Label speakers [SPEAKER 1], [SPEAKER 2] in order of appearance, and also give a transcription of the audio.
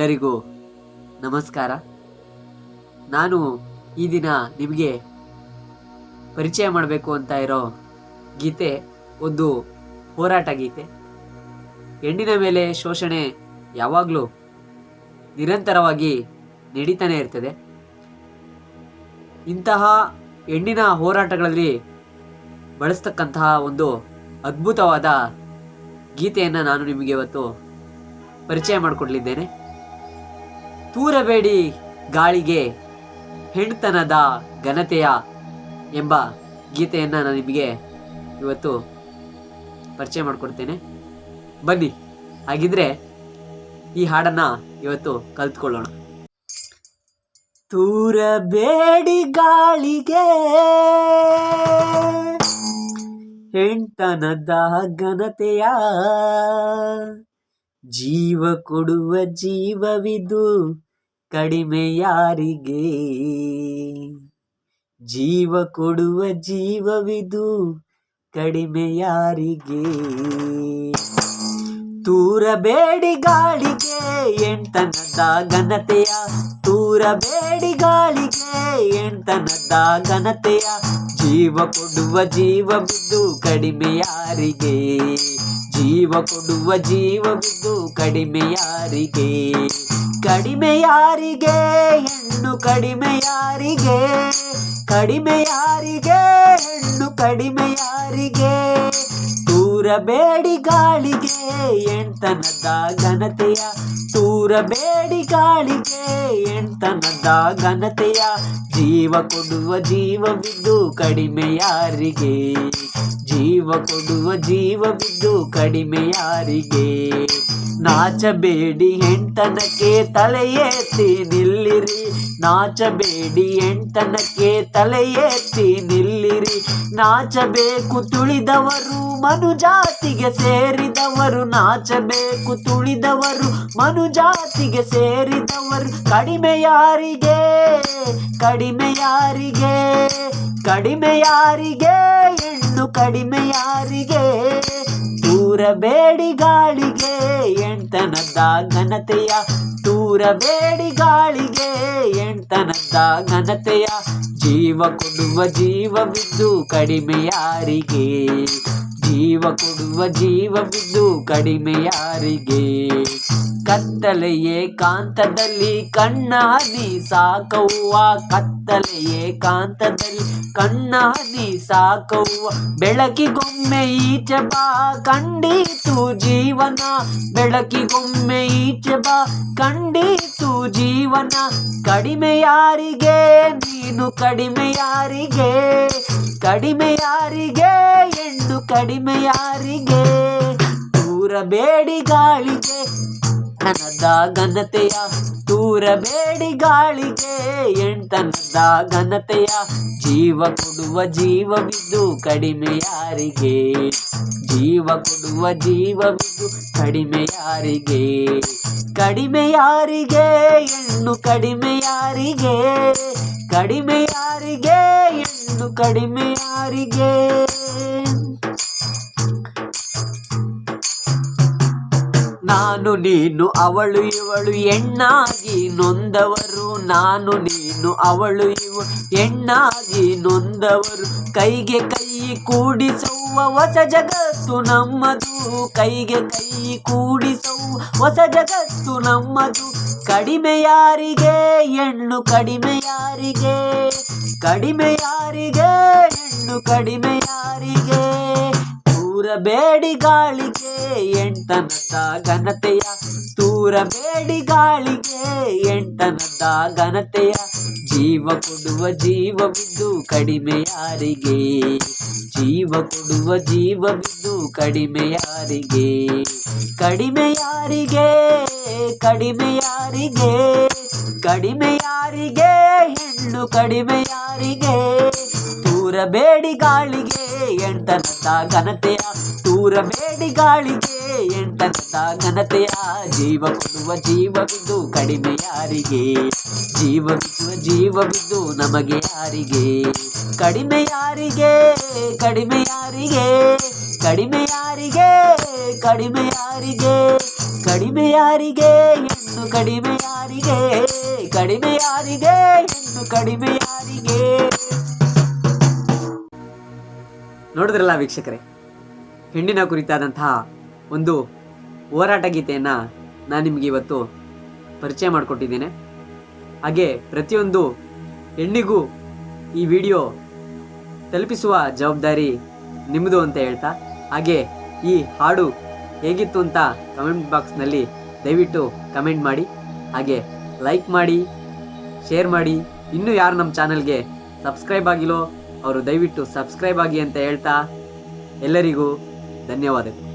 [SPEAKER 1] ಎಲ್ಲರಿಗೂ ನಮಸ್ಕಾರ. ನಾನು ಈ ದಿನ ನಿಮಗೆ ಪರಿಚಯ ಮಾಡಬೇಕು ಅಂತ ಇರೋ ಗೀತೆ ಒಂದು ಹೋರಾಟ ಗೀತೆ. ಹೆಣ್ಣಿನ ಮೇಲೆ ಶೋಷಣೆ ಯಾವಾಗಲೂ ನಿರಂತರವಾಗಿ ನಡೀತಾನೆ ಇರ್ತದೆ. ಇಂತಹ ಹೆಣ್ಣಿನ ಹೋರಾಟಗಳಲ್ಲಿ ಬಳಸ್ತಕ್ಕಂತಹ ಒಂದು ಅದ್ಭುತವಾದ ಗೀತೆಯನ್ನು ನಾನು ನಿಮಗೆ ಇವತ್ತು ಪರಿಚಯ ಮಾಡಿಕೊಡ್ಲಿದ್ದೇನೆ. ತೂರಬೇಡಿ ಗಾಳಿಗೆ ಹೆಣ್ತನದ ಘನತೆಯ ಎಂಬ ಗೀತೆಯನ್ನು ನಾನು ನಿಮಗೆ ಇವತ್ತು ಪರಿಚಯ ಮಾಡಿಕೊಡ್ತೇನೆ. ಬನ್ನಿ, ಹಾಗಿದ್ರೆ ಈ ಹಾಡನ್ನು ಇವತ್ತು ಕಲ್ತ್ಕೊಳ್ಳೋಣ. ತೂರಬೇಡಿ ಗಾಳಿಗೆ ಹೆಣ್ತನದ ಘನತೆಯ ಜೀವ ಕೊಡುವ ಜೀವವಿದು ಕಡಿಮೆ ಯಾರಿಗೆ ಜೀವ ಕೊಡುವ ಜೀವವಿದು ಕಡಿಮೆ ಯಾರಿಗೆ ತೂರಬೇಡಿ ಗಾಳಿಗೆ ಎಂಟನದ ಘನತೆಯ ತೂರಬೇಡಿ ಗಾಳಿಗೆ ಎಂಟನದ ಘನತೆಯ ಜೀವ ಕೊಡುವ ಜೀವ ಬಿದ್ದು ಕಡಿಮೆ ಯಾರಿಗೆ ಜೀವ ಕೊಡುವ ಜೀವ ಬಿದ್ದು ಕಡಿಮೆ ಯಾರಿಗೆ ಕಡಿಮೆ ಯಾರಿಗೆ ಹೆಣ್ಣು ಕಡಿಮೆ ಯಾರಿಗೆ ಕಡಿಮೆ ಯಾರಿಗೆ ಹೆಣ್ಣು ಕಡಿಮೆ ಯಾರಿಗೆ ತೂರಬೇಡಿ ಗಾಳಿಗೆ ಎಂಟನದ ಘನತೆಯ ತೂರಬೇಡಿ ಕಾಳಿಗೆ ಎಂಟನದ ಘನತೆಯ ಜೀವ ಕೊಡುವ ಜೀವವಿದ್ದು ಕಡಿಮೆ ಯಾರಿಗೆ? ಜೀವ ಕೊಡುವ ಜೀವವಿದ್ದು ಕಡಿಮೆ ಯಾರಿಗೆ? ನಾಚಬೇಡಿ ಹೆಂಟನಕ್ಕೆ ತಲೆ ಎತ್ತಿ ನಿಲ್ಲಿರಿ. ನಾಚಬೇಡಿ ಎಂಟನಕ್ಕೆ ತಲೆ ಎತ್ತಿ ನಿಲ್ಲಿರಿ ನಾಚಬೇಕು ತುಳಿದವರು, ಮನುಜಾತಿಗೆ ಸೇರಿದವರು, ನಾಚಬೇಕು ತುಳಿದವರು, ಮನುಜಾತಿಗೆ ಸೇರಿದವರು. ಕಡಿಮೆ ಯಾರಿಗೆ? ಕಡಿಮೆ ಯಾರಿಗೆ? ಕಡಿಮೆ ಯಾರಿಗೆ? ಹೆಣ್ಣು ಕಡಿಮೆ ಯಾರಿಗೆ? ತೂರಬೇಡಿ ಗಾಳಿಗೆ ಎಂಟನದ ಘನತೆಯ ತೂರಬೇಡಿ ಗಾಳಿಗೆ ಎಂಟನದ ಘನತೆಯ ಜೀವ ಕೊಡುವ ಜೀವ ಬಿದ್ದು ಕಡಿಮೆ ಯಾರಿಗೆ? ಜೀವ ಕೊಡುವ ಜೀವ ಬಿದ್ದು ಕಡಿಮೆ ಯಾರಿಗೆ? ಕತ್ತಲೆಯೇ ಕಾಂತದಲ್ಲಿ ಕಣ್ಣಾದಿ ಸಾಕವ್ವ ಕತ್ತಲೆಯೇ ಕಾಂತದಲ್ಲಿ ಕಣ್ಣಾದಿ ಸಾಕವ್ವ. ಬೆಳಕಿಗೊಮ್ಮೆ ಈಚೆ ಬಾ ಕಂಡೀತು ಜೀವನ. ಬೆಳಕಿಗೊಮ್ಮೆ ಈಚೆ ಬಾ ಕಂಡೀತು ಜೀವನ ಕಡಿಮೆ ಯಾರಿಗೆ ನೀನು ಕಡಿಮೆ ಯಾರಿಗೆ ಕಡಿಮೆ ಯಾರಿಗೆ ಹೆಣ್ಣು ಕಡಿಮೆ ಯಾರಿಗೆ ತೂರಬೇಡಿ ಗಾಳಿಗೆ ನನದ ಘನತೆಯ ತೂರಬೇಡಿ ಗಾಳಿಗೆ ಎಂಟನದ ಘನತೆಯ ಜೀವ ಕೊಡುವ ಜೀವ ಬಿದ್ದು ಕಡಿಮೆ ಯಾರಿಗೆ? ಜೀವ ಕೊಡುವ ಜೀವ ಬಿದ್ದು ಕಡಿಮೆ ಯಾರಿಗೆ? ಕಡಿಮೆ ಯಾರಿಗೆ? ಹೆಣ್ಣು ಕಡಿಮೆ ಯಾರಿಗೆ? ಕಡಿಮೆ ಯಾರಿಗೆ? ಹೆಣ್ಣು ಕಡಿಮೆ ಯಾರಿಗೆ? ನಾನು ನೀನು ಅವಳು ಇವಳು ಹೆಣ್ಣಾಗಿ ನೊಂದವರು. ನಾನು ನೀನು ಅವಳು ಇವು ಹೆಣ್ಣಾಗಿ ನೊಂದವರು. ಕೈಗೆ ಕೈ ಕೂಡಿಸುವ ಹೊಸ ಜಗತ್ತು ನಮ್ಮದು. ಕೈಗೆ ಕೈ ಕೂಡಿಸುವ ಹೊಸ ಜಗತ್ತು ನಮ್ಮದು. ಕಡಿಮೆ ಯಾರಿಗೆ? ಹೆಣ್ಣು ಕಡಿಮೆ ಯಾರಿಗೆ? ಕಡಿಮೆ ಯಾರಿಗೆ? ಹೆಣ್ಣು ಕಡಿಮೆ ಯಾರಿಗೆ? ದೂರಬೇಡಿ ಗಾಳಿಗೆ ಎಂಟನದ ಘನತೆಯ ತೂರಬೇಡಿ ಗಾಳಿಗೆ ಎಂಟನದ ಘನತೆಯ ಜೀವ ಕೊಡುವ ಜೀವ ಬಿದ್ದು ಕಡಿಮೆ ಯಾರಿಗೆ? ಜೀವ ಕೊಡುವ ಜೀವ ಬಿದ್ದು ಕಡಿಮೆ ಯಾರಿಗೆ? ಕಡಿಮೆ ಯಾರಿಗೆ? ಕಡಿಮೆ ಯಾರಿಗೆ? ಕಡಿಮೆ ಯಾರಿಗೆ? ಹೆಣ್ಣು ಕಡಿಮೆ ಯಾರಿಗೆ? ತೂರಬೇಡಿ ಗಾಳಿಗೆ ಎಂಟನದ ಘನತೆಯ ತೂರಬೇಡಿ ಗಾಳಿಗೆ ಎಂಟನದ ಘನತೆಯ ಜೀವ ಕೊಡುವ ಜೀವವಿದ್ದು ಕಡಿಮೆ ಯಾರಿಗೆ? ಜೀವ ಬಿಡುವ ಜೀವ ಬಿದ್ದು ನಮಗೆ ಯಾರಿಗೆ? ಕಡಿಮೆ ಯಾರಿಗೆ? ಕಡಿಮೆ ಯಾರಿಗೆ? ಕಡಿಮೆ ಯಾರಿಗೆ? ಕಡಿಮೆ ಯಾರಿಗೆ? ಕಡಿಮೆ ಯಾರಿಗೆ? ಹೆಣ್ಣು ಕಡಿಮೆ ಯಾರಿಗೆ? ಕಡಿಮೆ ಯಾರಿಗೆ? ಹೆಣ್ಣು ಕಡಿಮೆ ಯಾರಿಗೆ? ನೋಡಿದ್ರಲ್ಲ ವೀಕ್ಷಕರೇ, ಹೆಣ್ಣಿನ ಕುರಿತಾದಂತಹ ಒಂದು ಹೋರಾಟ ಗೀತೆಯನ್ನು ನಾನು ನಿಮಗೆ ಇವತ್ತು ಪರಿಚಯ ಮಾಡಿಕೊಟ್ಟಿದ್ದೇನೆ. ಹಾಗೆ ಪ್ರತಿಯೊಂದು ಹೆಣ್ಣಿಗೂ ಈ ವಿಡಿಯೋ ತಲುಪಿಸುವ ಜವಾಬ್ದಾರಿ ನಿಮ್ಮದು ಅಂತ ಹೇಳ್ತಾ, ಹಾಗೆ ಈ ಹಾಡು ಹೇಗಿತ್ತು ಅಂತ ಕಮೆಂಟ್ ಬಾಕ್ಸ್ನಲ್ಲಿ ದಯವಿಟ್ಟು ಕಮೆಂಟ್ ಮಾಡಿ. ಹಾಗೆ ಲೈಕ್ ಮಾಡಿ ಶೇರ್ ಮಾಡಿ. ಇನ್ನೂ ಯಾರು ನಮ್ಮ ಚಾನಲ್ಗೆ ಸಬ್ಸ್ಕ್ರೈಬ್ ಆಗಿಲ್ಲೋ, ಅವರು ದಯವಿಟ್ಟು ಸಬ್ಸ್ಕ್ರೈಬ್ ಆಗಿ ಅಂತ ಹೇಳ್ತಾ ಎಲ್ಲರಿಗೂ ಧನ್ಯವಾದಗಳು.